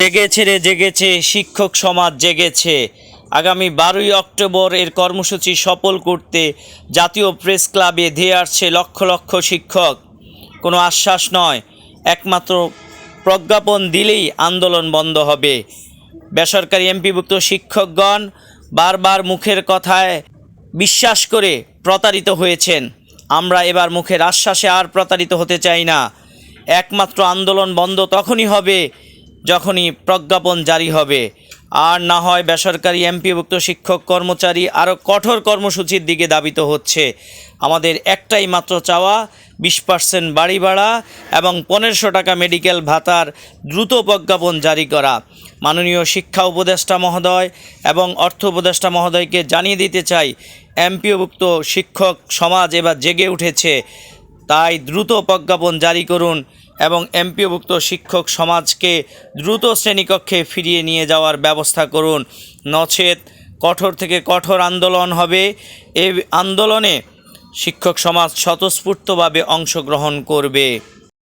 জেগেছে রে, জেগেছে, শিক্ষক সমাজ জেগেছে। আগামী বারোই অক্টোবর এর কর্মসূচি সফল করতে জাতীয় প্রেস ক্লাবে ধেয়ে আসছে লক্ষ লক্ষ শিক্ষক। কোনো আশ্বাস নয়, একমাত্র প্রজ্ঞাপন দিলেই আন্দোলন বন্ধ হবে। বেসরকারি এমপিভুক্ত শিক্ষকগণ বারবার মুখের কথায় বিশ্বাস করে প্রতারিত হয়েছেন। আমরা এবার মুখের আশ্বাসে আর প্রতারিত হতে চাই না। একমাত্র আন্দোলন বন্ধ তখনই হবে যখনই প্রজ্ঞাপন জারি হবে। আর না হয় বেসরকারি এমপিভুক্ত শিক্ষক কর্মচারী আরও কঠোর কর্মসূচির দিকে দাবিত হচ্ছে। আমাদের একটাই মাত্র চাওয়া, বিশ পার্সেন্ট বাড়ি ভাড়া এবং পনেরোশো টাকা মেডিকেল ভাতার দ্রুত প্রজ্ঞাপন জারি করা। মাননীয় শিক্ষা উপদেষ্টা মহোদয় এবং অর্থ উপদেষ্টা মহোদয়কে জানিয়ে দিতে চাই এমপিওভুক্ত শিক্ষক সমাজ এবার জেগে উঠেছে। তাই দ্রুত প্রজ্ঞাপন জারি করুন এবং এমপিওভুক্ত শিক্ষক সমাজকে দ্রুত শ্রেণীকক্ষে ফিরিয়ে নিয়ে যাওয়ার ব্যবস্থা করুন। নচেত কঠোর থেকে কঠোর আন্দোলন হবে। এই আন্দোলনে শিক্ষক সমাজ স্বতঃস্ফূর্তভাবে অংশগ্রহণ করবে।